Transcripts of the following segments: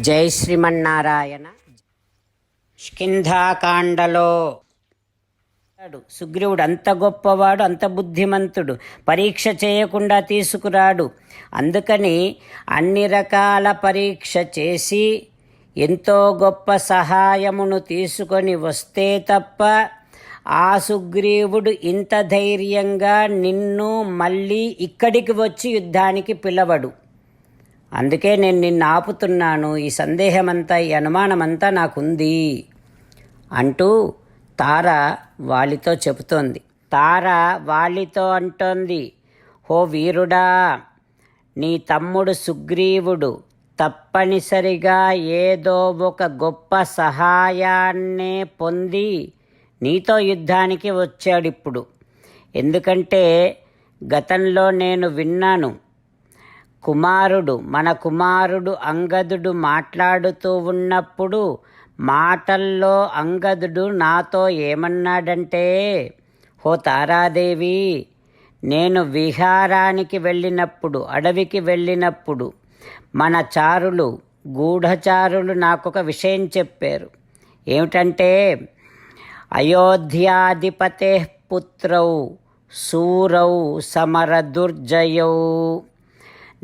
జై శ్రీమన్నారాయణ. స్కింధాకాండలో సుగ్రీవుడు అంత గొప్పవాడు అంత బుద్ధిమంతుడు పరీక్ష చేయకుండా తీసుకురాడు. అందుకని అన్ని రకాల పరీక్ష చేసి ఎంతో గొప్ప సహాయమును తీసుకొని వస్తే తప్ప ఆ సుగ్రీవుడు ఇంత ధైర్యంగా నిన్ను మళ్ళీ ఇక్కడికి వచ్చి యుద్ధానికి పిలవడు. అందుకే నేను నిన్ను ఆపుతున్నాను. ఈ సందేహమంతా ఈ అనుమానమంతా నాకుంది అంటూ తార వాళ్ళతో చెబుతోంది. తార వాళ్ళతో అంటోంది హో వీరుడా నీ తమ్ముడు సుగ్రీవుడు తప్పనిసరిగా ఏదో ఒక గొప్ప సహాయాన్నే పొంది నీతో యుద్ధానికి వచ్చాడిప్పుడు ఎందుకంటే గతంలో నేను విన్నాను కుమారుడు మన కుమారుడు అంగదుడు మాట్లాడుతూ ఉన్నప్పుడు మాటల్లో అంగదుడు నాతో ఏమన్నాడంటే హో తారాదేవి నేను విహారానికి వెళ్ళినప్పుడు అడవికి వెళ్ళినప్పుడు మన చారులు గూఢచారులు నాకొక విషయం చెప్పారు. ఏమిటంటే అయోధ్యాధిపతే పుత్రౌ సూరౌ సమరదుర్జయౌ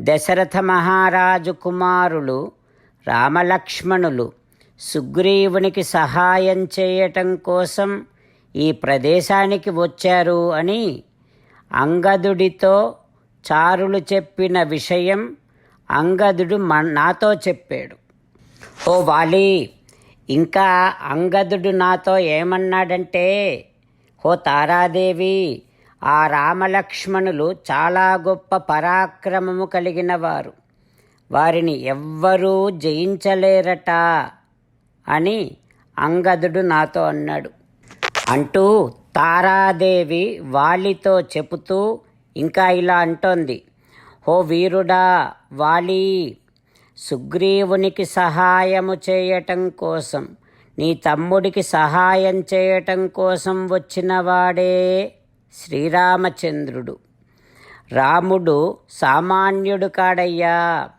దశరథ మహారాజు కుమారులు రామలక్ష్మణులు సుగ్రీవునికి సహాయం చేయటం కోసం ఈ ప్రదేశానికి వచ్చారు అని అంగదుడితో చారులు చెప్పిన విషయం అంగదుడు మన నాతో చెప్పాడు. ఓ వాలి ఇంకా అంగదుడు నాతో ఏమన్నాడంటే ఓ తారాదేవి ఆ రామలక్ష్మణులు చాలా గొప్ప పరాక్రమము కలిగిన వారు వారిని ఎవ్వరూ జయించలేరట అని అంగదుడు నాతో అన్నాడు. అంటూ తారాదేవి వాలితో చెబుతూ ఇంకా ఇలా అంటోంది. హో వీరుడా వాలి సుగ్రీవునికి సహాయము చేయటం కోసం నీ తమ్ముడికి సహాయం చేయటం కోసం వచ్చినవాడే శ్రీరామచంద్రుడు. రాముడు సామాన్యుడు కాడయ్యా.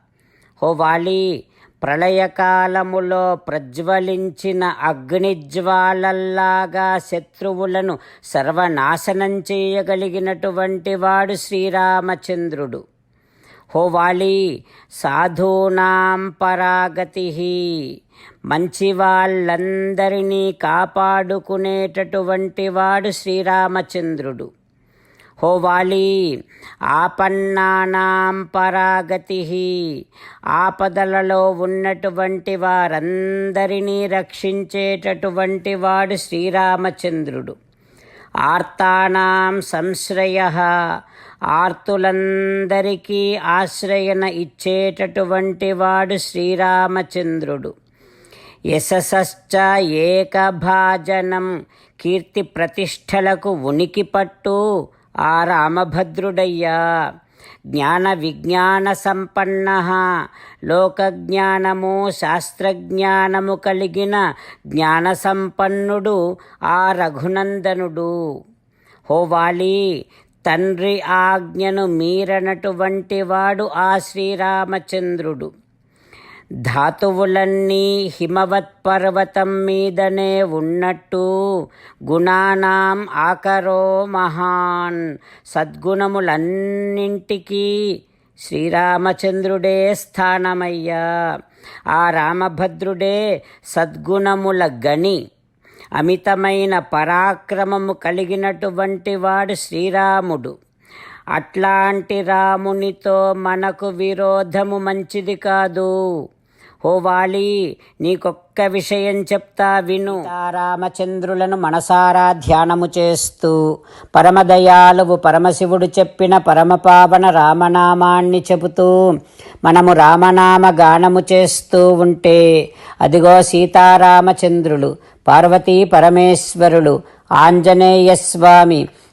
హోవాలి ప్రళయకాలములో ప్రజ్వలించిన అగ్నిజ్వాలల్లాగా శత్రువులను సర్వనాశనం చేయగలిగినటువంటి వాడు శ్రీరామచంద్రుడు. హోవాలి సాధూనాం పరాగతి. మంచి వాళ్ళందరినీ కాపాడుకునేటటువంటి వాడు శ్రీరామచంద్రుడు హోవాలి ఆపన్నానాం పరాగతి. ఆపదలలో ఉన్నటువంటి వారందరినీ రక్షించేటటువంటి వాడు శ్రీరామచంద్రుడు. ఆర్తానాం సంశ్రయ. ఆర్తులందరికీ ఆశ్రయన ఇచ్చేటటువంటి వాడు శ్రీరామచంద్రుడు. యశసశ్చ ఏకభాజనం కీర్తి ప్రతిష్టలకు ఉనికి పట్టు ఆ రామభద్రుడయ్యా. జ్ఞాన విజ్ఞాన సంపన్న. లోకజ్ఞానము శాస్త్రజ్ఞానము కలిగిన జ్ఞాన సంపన్నుడు ఆ రఘునందనుడు. హోవాలి తండ్రి ఆజ్ఞను మీరనటువంటి వాడు ఆ శ్రీరామచంద్రుడు. ధాతువులన్నీ హిమవత్ పర్వతం మీదనే ఉన్నట్టు గుణానాం ఆకరో మహాన్. సద్గుణములన్నింటికీ శ్రీరామచంద్రుడే స్థానమయ్యా. ఆ రామభద్రుడే సద్గుణముల గని అమితమైన పరాక్రమము కలిగినటువంటి వాడు శ్రీరాముడు. అట్లాంటి రామునితో మనకు విరోధము మంచిది కాదు. ఓ వాలి నీకొక్క విషయం చెప్తా విను. రామచంద్రులను మనసారా ధ్యానము చేస్తూ పరమదయాలువు పరమశివుడు చెప్పిన పరమపావన రామనామాన్ని చెబుతూ మనము రామనామ గానము చేస్తూ ఉంటే అదిగో సీతారామచంద్రులు పార్వతీ పరమేశ్వరులు ఆంజనేయ స్వామి